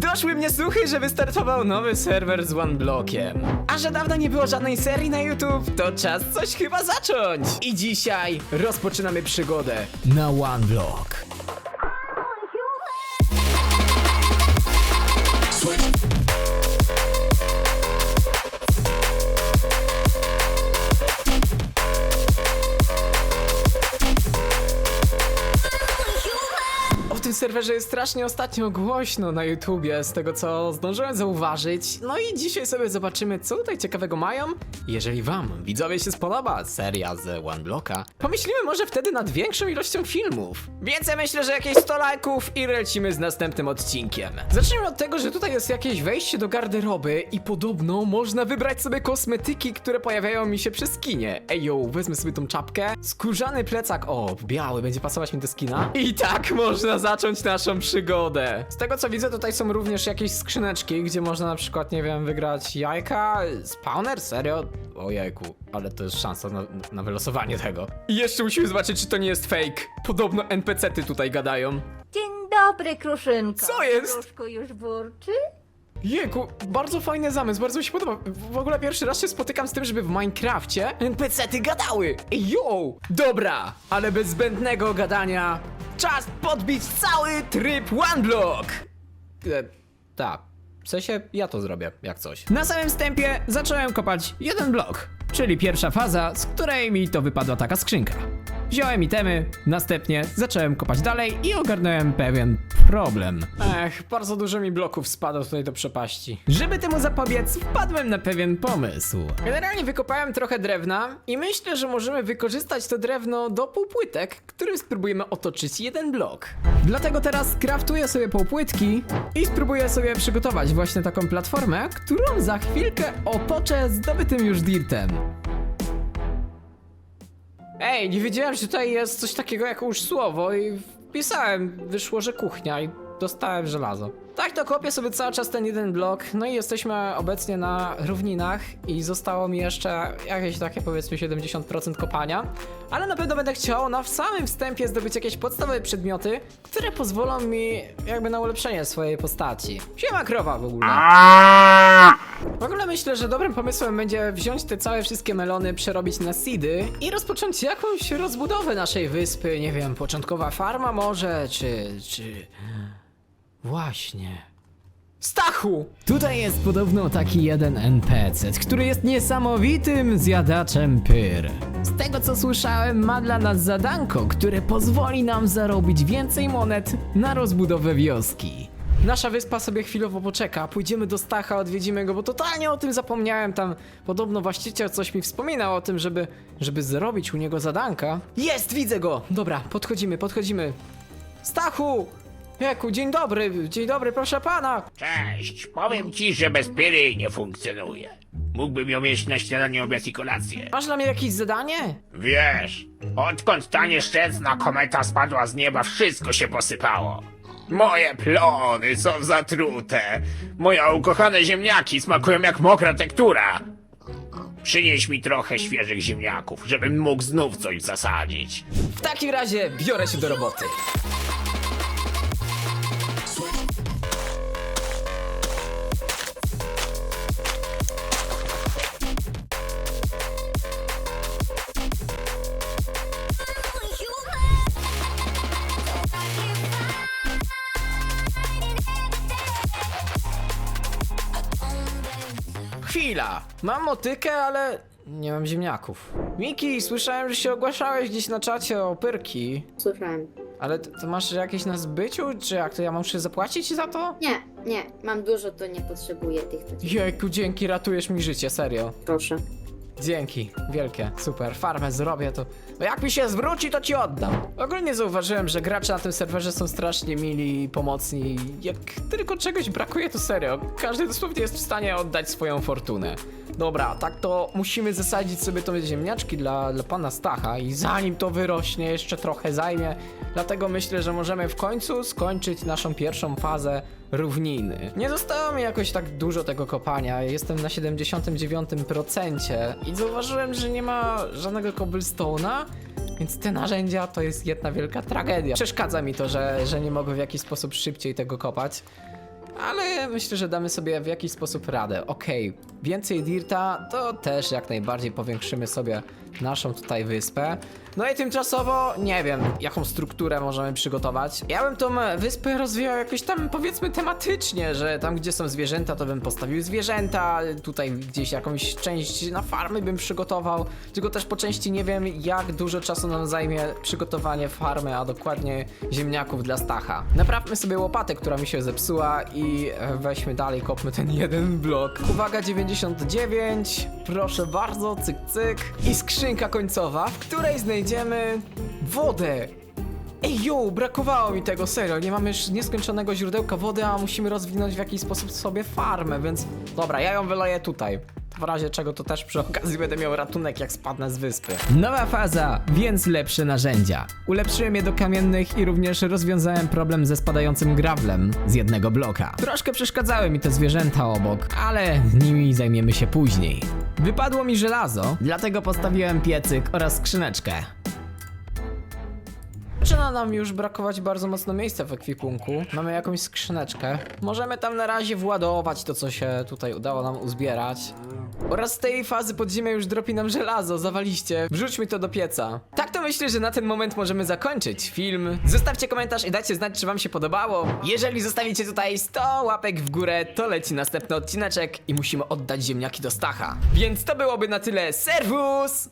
Doszły mnie słuchy, że wystartował nowy serwer z OneBlockiem. A że dawno nie było żadnej serii na YouTube, to czas coś chyba zacząć. I dzisiaj rozpoczynamy przygodę na OneBlock. Serwerze jest strasznie ostatnio głośno na YouTubie, z tego co zdążyłem zauważyć. No i dzisiaj sobie zobaczymy, co tutaj ciekawego mają. Jeżeli wam, widzowie, się spodoba seria z One Blocka, pomyślimy może wtedy nad większą ilością filmów. Więc ja myślę, że jakieś 100 lajków i lecimy z następnym odcinkiem. Zacznijmy od tego, że tutaj jest jakieś wejście do garderoby i podobno można wybrać sobie kosmetyki, które pojawiają mi się przy skinie. Ej yo, wezmę sobie tą czapkę, skórzany plecak, o, biały, będzie pasować mi do skina. I tak można zacząć naszą przygodę. Z tego co widzę, tutaj są również jakieś skrzyneczki, gdzie można na przykład, nie wiem, wygrać jajka, spawner, serio? O jajku, ale to jest szansa na, na wylosowanie tego. I jeszcze musimy zobaczyć, czy to nie jest fake. Podobno NPC-ty tutaj gadają. Dzień dobry, Kruszynko. Co jest? Kruszku już burczy? Jejku, bardzo fajny zamysł, bardzo mi się podoba. W ogóle pierwszy raz się spotykam z tym, żeby w Minecrafcie NPC-ty gadały. Yo! Dobra, ale bez zbędnego gadania, czas podbić cały tryb One Block! E, tak, w sensie ja to zrobię, jak coś. Na samym wstępie zacząłem kopać jeden blok, czyli pierwsza faza, z której mi to wypadła taka skrzynka. Wziąłem itemy, następnie zacząłem kopać dalej i ogarnąłem pewien problem. Ech, bardzo dużo mi bloków spadło tutaj do przepaści. Żeby temu zapobiec, wpadłem na pewien pomysł. Generalnie wykopałem trochę drewna i myślę, że możemy wykorzystać to drewno do półpłytek, którym spróbujemy otoczyć jeden blok. Dlatego teraz kraftuję sobie półpłytki i spróbuję sobie przygotować właśnie taką platformę, którą za chwilkę otoczę zdobytym już dirtem. Ej, nie wiedziałem, że tutaj jest coś takiego jak już słowo i wpisałem, wyszło, że kuchnia i dostałem żelazo. Tak to kopię sobie cały czas ten jeden blok, no i jesteśmy obecnie na równinach i zostało mi jeszcze jakieś takie powiedzmy 70% kopania, ale na pewno będę chciał na samym wstępie zdobyć jakieś podstawowe przedmioty, które pozwolą mi jakby na ulepszenie swojej postaci. Siema krowa w ogóle. W ogóle myślę, że dobrym pomysłem będzie wziąć te całe wszystkie melony, przerobić na seedy i rozpocząć jakąś rozbudowę naszej wyspy. Nie wiem, początkowa farma może, czy. czy. Właśnie. Stachu! Tutaj jest podobno taki jeden NPC, który jest niesamowitym zjadaczem pyr. Z tego co słyszałem, ma dla nas zadanko, które pozwoli nam zarobić więcej monet na rozbudowę wioski. Nasza wyspa sobie chwilowo poczeka, pójdziemy do Stacha, odwiedzimy go, bo totalnie o tym zapomniałem. Tam podobno właściciel coś mi wspominał o tym, żeby, żeby zrobić u niego zadanka. Jest, widzę go! Dobra, podchodzimy, podchodzimy. Stachu! Jaku, dzień dobry, dzień dobry, proszę pana! Cześć, powiem ci, że bez pyry nie funkcjonuje. Mógłbym ją mieć na śniadanie, obiad i kolację. Masz dla mnie jakieś zadanie? Wiesz, odkąd ta nieszczęsna kometa spadła z nieba, wszystko się posypało. Moje plony są zatrute. Moje ukochane ziemniaki smakują jak mokra tektura. Przynieś mi trochę świeżych ziemniaków, żebym mógł znów coś zasadzić. W takim razie biorę się do roboty. Chwila! Mam motykę, ale nie mam ziemniaków. Miki, słyszałem, że się ogłaszałeś gdzieś na czacie o pyrki. Słyszałem. Ale to, masz jakieś na zbyciu, czy jak to ja muszę zapłacić za to? Nie, nie, mam dużo, to nie potrzebuję tych. tych. Jejku, dzięki, ratujesz mi życie, serio. Proszę. Dzięki, wielkie, super, farmę zrobię to. No jak mi się zwróci, to ci oddam. Ogólnie zauważyłem, że gracze na tym serwerze są strasznie mili i pomocni. Jak tylko czegoś brakuje, to serio. Każdy dosłownie jest w stanie oddać swoją fortunę. Dobra, tak to musimy zasadzić sobie to ziemniaczki dla, dla pana Stacha i zanim to wyrośnie, jeszcze trochę zajmie. Dlatego myślę, że możemy w końcu skończyć naszą pierwszą fazę równiny. Nie zostało mi jakoś tak dużo tego kopania, jestem na 79% i zauważyłem, że nie ma żadnego cobblestone'a, więc te narzędzia to jest jedna wielka tragedia. Przeszkadza mi to, że, że nie mogę w jakiś sposób szybciej tego kopać. ale myślę, że damy sobie w jakiś sposób radę. Okej, więcej dirta, to też jak najbardziej powiększymy sobie naszą tutaj wyspę. No i tymczasowo nie wiem, jaką strukturę możemy przygotować. Ja bym tą wyspę rozwijał jakoś tam powiedzmy tematycznie, że tam gdzie są zwierzęta, to bym postawił zwierzęta, tutaj gdzieś jakąś część na farmy bym przygotował, tylko też po części nie wiem jak dużo czasu nam zajmie przygotowanie farmy, a dokładnie ziemniaków dla Stacha. Naprawmy sobie łopatę, która mi się zepsuła i weźmy dalej, kopmy ten jeden blok. Uwaga 99, proszę bardzo, cyk cyk i skrzynka końcowa, w której znajdziemy wodę. Ej, yo, brakowało mi tego, serio, nie mamy już nieskończonego źródełka wody, a musimy rozwinąć w jakiś sposób sobie farmę, więc dobra, ja ją wyleję tutaj. W razie czego to też przy okazji będę miał ratunek jak spadnę z wyspy. Nowa faza, więc lepsze narzędzia. Ulepszyłem je do kamiennych i również rozwiązałem problem ze spadającym grawlem z jednego bloka. Troszkę przeszkadzały mi te zwierzęta obok, ale nimi zajmiemy się później. Wypadło mi żelazo, dlatego postawiłem piecyk oraz skrzyneczkę. Zaczyna nam już brakować bardzo mocno miejsca w ekwipunku. Mamy jakąś skrzyneczkę. Możemy tam na razie władować to, co się tutaj udało nam uzbierać. Oraz z tej fazy podziemia już dropi nam żelazo, zawaliście. Wrzućmy to do pieca. Tak to myślę, że na ten moment możemy zakończyć film. Zostawcie komentarz i dajcie znać, czy wam się podobało. Jeżeli zostawicie tutaj 100 łapek w górę, to leci następny odcineczek i musimy oddać ziemniaki do Stacha. Więc to byłoby na tyle. Serwus!